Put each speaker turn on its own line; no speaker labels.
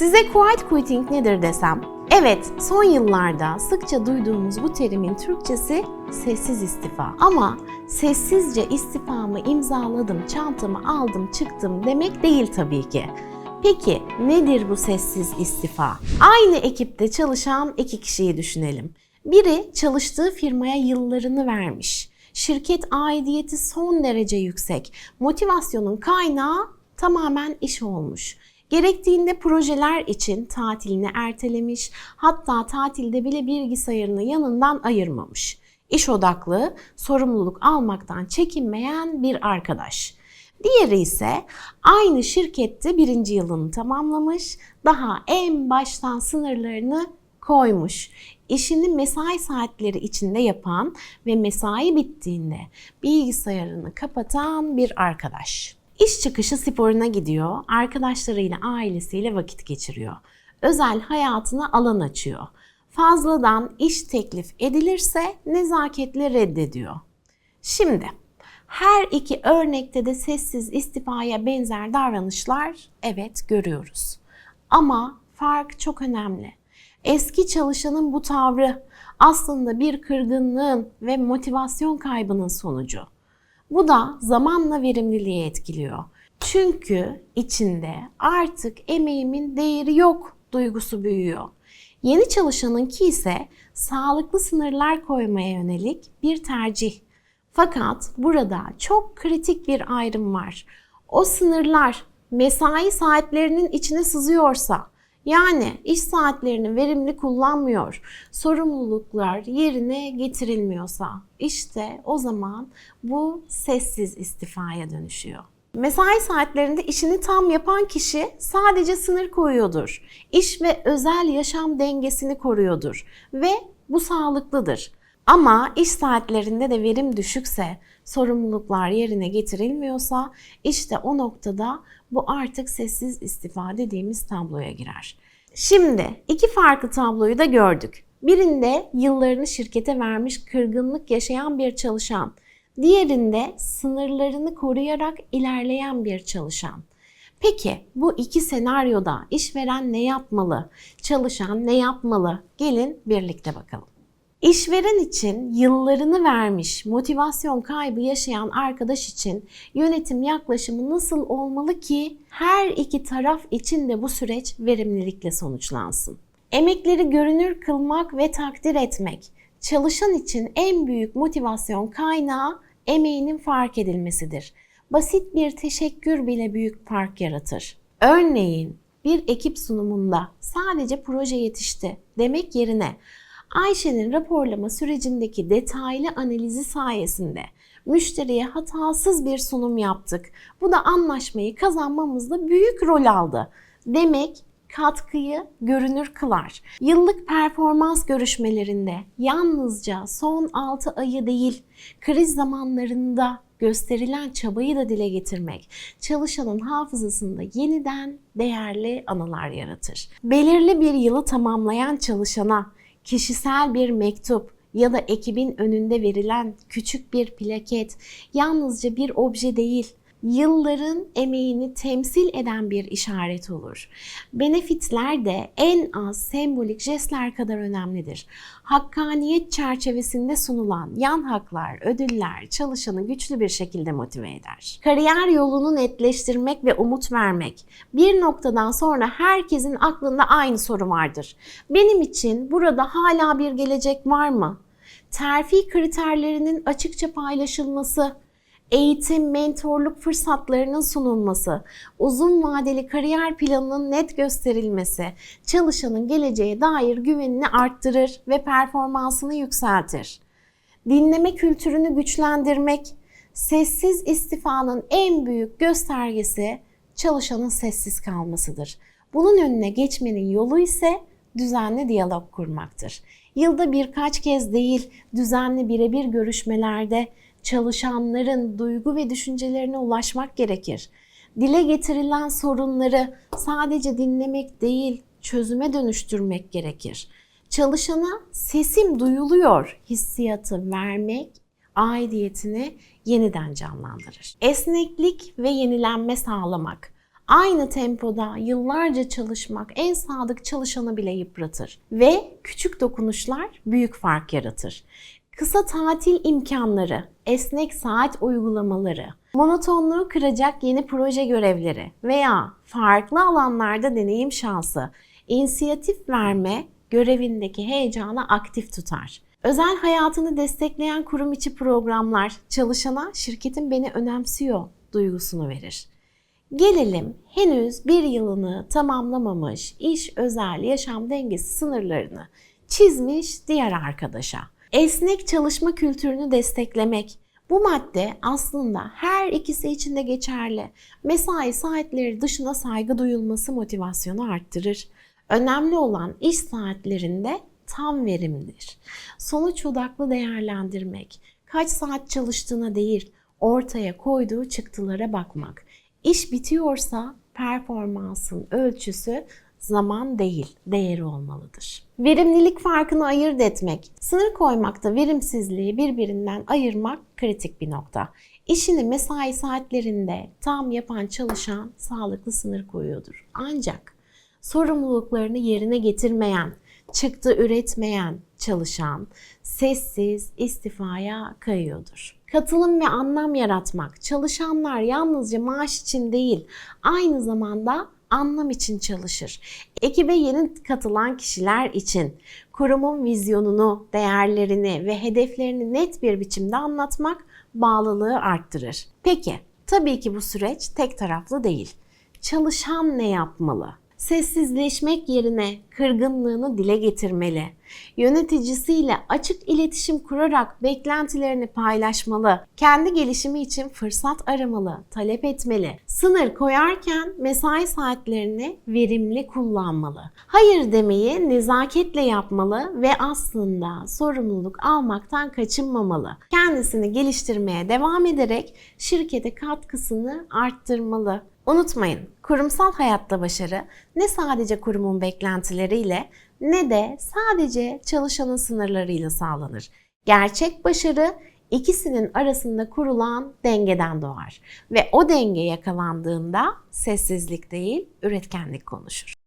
Size quiet quitting nedir desem? Evet, son yıllarda sıkça duyduğumuz bu terimin Türkçesi sessiz istifa. Ama sessizce istifamı imzaladım, çantamı aldım, çıktım demek değil tabii ki. Peki nedir bu sessiz istifa? Aynı ekipte çalışan iki kişiyi düşünelim. Biri çalıştığı firmaya yıllarını vermiş. Şirket aidiyeti son derece yüksek. Motivasyonun kaynağı tamamen iş olmuş. Gerektiğinde projeler için tatilini ertelemiş, hatta tatilde bile bilgisayarını yanından ayırmamış. İş odaklı, sorumluluk almaktan çekinmeyen bir arkadaş. Diğeri ise aynı şirkette birinci yılını tamamlamış, daha en baştan sınırlarını koymuş. İşini mesai saatleri içinde yapan ve mesai bittiğinde bilgisayarını kapatan bir arkadaş. İş çıkışı sporuna gidiyor, arkadaşlarıyla, ailesiyle vakit geçiriyor. Özel hayatına alan açıyor. Fazladan iş teklif edilirse nezaketle reddediyor. Şimdi her iki örnekte de sessiz istifaya benzer davranışlar evet görüyoruz. Ama fark çok önemli. Eski çalışanın bu tavrı aslında bir kırgınlığın ve motivasyon kaybının sonucu. Bu da zamanla verimliliği etkiliyor. Çünkü içinde artık emeğimin değeri yok duygusu büyüyor. Yeni çalışanınki ise sağlıklı sınırlar koymaya yönelik bir tercih. Fakat burada çok kritik bir ayrım var. O sınırlar mesai saatlerinin içine sızıyorsa, yani iş saatlerini verimli kullanmıyor, sorumluluklar yerine getirilmiyorsa işte o zaman bu sessiz istifaya dönüşüyor. Mesai saatlerinde işini tam yapan kişi sadece sınır koyuyordur. İş ve özel yaşam dengesini koruyordur ve bu sağlıklıdır. Ama iş saatlerinde de verim düşükse, sorumluluklar yerine getirilmiyorsa işte o noktada bu artık sessiz istifa dediğimiz tabloya girer. Şimdi iki farklı tabloyu da gördük. Birinde yıllarını şirkete vermiş kırgınlık yaşayan bir çalışan, diğerinde sınırlarını koruyarak ilerleyen bir çalışan. Peki bu iki senaryoda işveren ne yapmalı? Çalışan ne yapmalı? Gelin birlikte bakalım. İşveren için yıllarını vermiş, motivasyon kaybı yaşayan arkadaş için yönetim yaklaşımı nasıl olmalı ki her iki taraf için de bu süreç verimlilikle sonuçlansın? Emekleri görünür kılmak ve takdir etmek çalışan için en büyük motivasyon kaynağı emeğinin fark edilmesidir. Basit bir teşekkür bile büyük fark yaratır. Örneğin bir ekip sunumunda sadece proje yetişti demek yerine Ayşe'nin raporlama sürecindeki detaylı analizi sayesinde müşteriye hatasız bir sunum yaptık. Bu da anlaşmayı kazanmamızda büyük rol aldı. Demek katkıyı görünür kılar. Yıllık performans görüşmelerinde yalnızca son 6 ayı değil, kriz zamanlarında gösterilen çabayı da dile getirmek çalışanın hafızasında yeniden değerli anılar yaratır. Belirli bir yılı tamamlayan çalışana kişisel bir mektup ya da ekibin önünde verilen küçük bir plaket yalnızca bir obje değil, yılların emeğini temsil eden bir işaret olur. Benefitler de en az sembolik jestler kadar önemlidir. Hakkaniyet çerçevesinde sunulan yan haklar, ödüller çalışanı güçlü bir şekilde motive eder. Kariyer yolunu netleştirmek ve umut vermek. Bir noktadan sonra herkesin aklında aynı soru vardır. Benim için burada hala bir gelecek var mı? Terfi kriterlerinin açıkça paylaşılması, eğitim, mentorluk fırsatlarının sunulması, uzun vadeli kariyer planının net gösterilmesi çalışanın geleceğe dair güvenini arttırır ve performansını yükseltir. Dinleme kültürünü güçlendirmek, sessiz istifanın en büyük göstergesi çalışanın sessiz kalmasıdır. Bunun önüne geçmenin yolu ise düzenli diyalog kurmaktır. Yılda birkaç kez değil, düzenli birebir görüşmelerde çalışanların duygu ve düşüncelerine ulaşmak gerekir. Dile getirilen sorunları sadece dinlemek değil, çözüme dönüştürmek gerekir. Çalışana sesim duyuluyor hissiyatı vermek aidiyetini yeniden canlandırır. Esneklik ve yenilenme sağlamak. Aynı tempoda yıllarca çalışmak en sadık çalışanı bile yıpratır ve küçük dokunuşlar büyük fark yaratır. Kısa tatil imkanları, esnek saat uygulamaları, monotonluğu kıracak yeni proje görevleri veya farklı alanlarda deneyim şansı, inisiyatif verme görevindeki heyecanı aktif tutar. Özel hayatını destekleyen kurum içi programlar çalışana şirketin beni önemsiyor duygusunu verir. Gelelim henüz bir yılını tamamlamamış iş özel yaşam dengesi sınırlarını çizmiş diğer arkadaşa. Esnek çalışma kültürünü desteklemek. Bu madde aslında her ikisi için de geçerli. Mesai saatleri dışına saygı duyulması motivasyonu arttırır. Önemli olan iş saatlerinde tam verimdir. Sonuç odaklı değerlendirmek, kaç saat çalıştığına değil, ortaya koyduğu çıktılara bakmak. İş bitiyorsa performansın ölçüsü zaman değil, değeri olmalıdır. Verimlilik farkını ayırt etmek, sınır koymakta verimsizliği birbirinden ayırmak kritik bir nokta. İşini mesai saatlerinde tam yapan çalışan sağlıklı sınır koyuyordur. Ancak sorumluluklarını yerine getirmeyen, çıktı üretmeyen çalışan sessiz istifaya kayıyordur. Katılım ve anlam yaratmak. Çalışanlar yalnızca maaş için değil, aynı zamanda anlam için çalışır. Ekibe yeni katılan kişiler için kurumun vizyonunu, değerlerini ve hedeflerini net bir biçimde anlatmak bağlılığı arttırır. Peki, tabii ki bu süreç tek taraflı değil. Çalışan ne yapmalı? Sessizleşmek yerine kırgınlığını dile getirmeli. Yöneticisiyle açık iletişim kurarak beklentilerini paylaşmalı. Kendi gelişimi için fırsat aramalı, talep etmeli. Sınır koyarken mesai saatlerini verimli kullanmalı. Hayır demeyi nezaketle yapmalı ve aslında sorumluluk almaktan kaçınmamalı. Kendisini geliştirmeye devam ederek şirkete katkısını arttırmalı. Unutmayın, kurumsal hayatta başarı ne sadece kurumun beklentileriyle ne de sadece çalışanın sınırlarıyla sağlanır. Gerçek başarı ikisinin arasında kurulan dengeden doğar ve o denge yakalandığında sessizlik değil, üretkenlik konuşur.